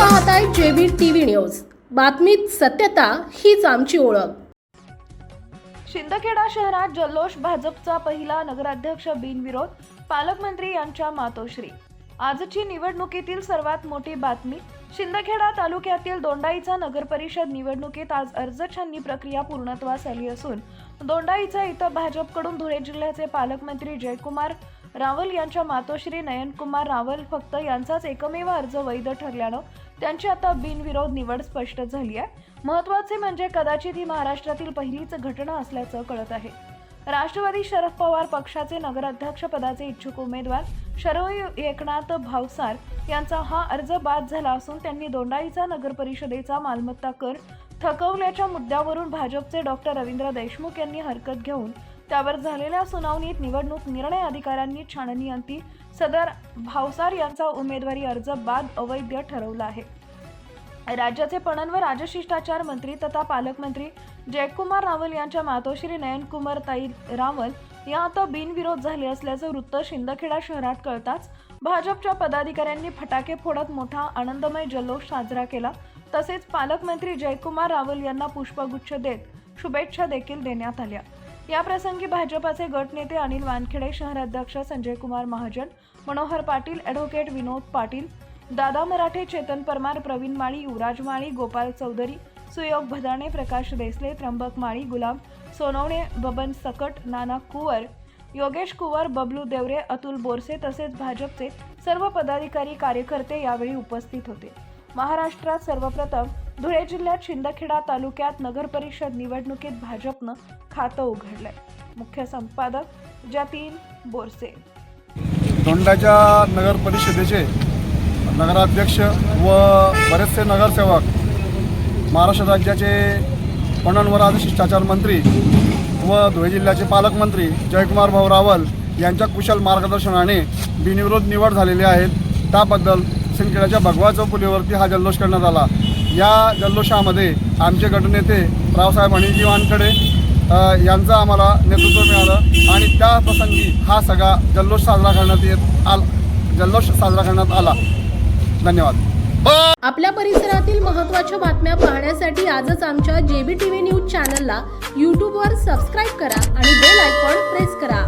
पाहताय JB TV news. बातमीत सत्यता हीच आमची ओळख. शिंदखेडा शहरात जल्लोष भाजपचा पहिला नगराध्यक्ष बिनविरोध पालकमंत्री यांच्या मातोश्री. आजची निवडणुकीतील सर्वात मोठी बातमी शिंदखेडा तालुक्यातील दोंडाईचा नगरपरिषद निवडणुकीत आज अर्ज छाननी प्रक्रिया पूर्णत्वास आली असून दोंडाईचा इथं भाजपकडून धुळे जिल्ह्याचे पालकमंत्री जयकुमार रावल यांच्या मातोश्री नयनकुमार रावल फक्त यांचाच एकमेव अर्ज वैध ठरल्यानं त्यांची आता बिनविरोध निवड स्पष्ट झाली आहे. महत्त्वाचे म्हणजे कदाचित ही महाराष्ट्रातील पहिलीच घटना असल्याचं कळत आहे. राष्ट्रवादी शरद पवार पक्षाचे नगराध्यक्ष पदाचे इच्छुक उमेदवार शरद एकनाथ भावसार यांचा हा अर्ज बाद झाला असून त्यांनी दोंडाईचा नगर परिषदेचा मालमत्ता कर थकवल्याच्या मुद्द्यावरून भाजपचे डॉक्टर रवींद्र देशमुख यांनी हरकत घेऊन त्यावर झालेल्या सुनावणीत निवडणूक निर्णय अधिकाऱ्यांनी छाननी अंती. सदर भावसार यांचा उमेदवारी अर्ज बाद अवैध ठरवला आहे. राज्याचे पणन व राजशिष्टाचार मंत्री तथा पालकमंत्री जयकुमार रावल यांच्या मातोश्री नयनकुमार ताई रावल या आता बिनविरोध झाले असल्याचं वृत्त शिंदखेडा शहरात कळताच भाजपच्या पदाधिकाऱ्यांनी फटाके फोडत मोठा आनंदमय जल्लोष साजरा केला. तसेच पालकमंत्री जयकुमार रावल यांना पुष्पगुच्छ देत शुभेच्छा देखील देण्यात आल्या. याप्रसंगी भाजपाचे गटनेते अनिल वानखेडे शहराध्यक्ष संजय कुमार महाजन मनोहर पाटील ॲडव्होकेट विनोद पाटील दादा मराठे चेतन परमार प्रवीण माळी युवराज माळी गोपाल चौधरी सुयोग भदाणे प्रकाश देसले त्र्यंबक माळी गुलाम सोनवणे बबन सकट नाना कुवर योगेश कुवर बबलू देवरे अतुल बोरसे तसेच भाजपचे सर्व पदाधिकारी कार्यकर्ते यावेळी उपस्थित होते. महाराष्ट्रात सर्वप्रथम धुळे जिल्ह्यात शिंदखेडा तालुक्यात नगर परिषद निवडणुकीत भाजपनं खातं उघडलंय. मुख्य संपादक जतीन बोरसे. दोंडाच्या नगर परिषदेचे नगराध्यक्ष व बरेचसे नगरसेवक महाराष्ट्र राज्याचे पणनवर आणि शिष्टाचार मंत्री व धुळे जिल्ह्याचे पालकमंत्री जयकुमार भाऊ रावल यांच्या कुशल मार्गदर्शनाने बिनविरोध निवड झालेली आहेत त्याबद्दल सिंदखेड्याच्या भगवा चौपुलीवरती हा जल्लोष करण्यात आला. या जल्लोषामध्ये आमचे गटनेते रावसाहेब अनिलजी वानखडे यांचं आम्हाला नेतृत्व मिळालं. आणि त्या प्रसंगी हा सगळा जल्लोष साजरा करण्यात येत आला. जल्लोष साजरा करण्यात आला. धन्यवाद. आपल्या परिसरातील महत्त्वाच्या बातम्या पाहण्यासाठी आजच आमच्या जेबी टीव्ही न्यूज चॅनलला यूट्यूबवर सबस्क्राईब करा आणि बेल आयकॉन प्रेस करा.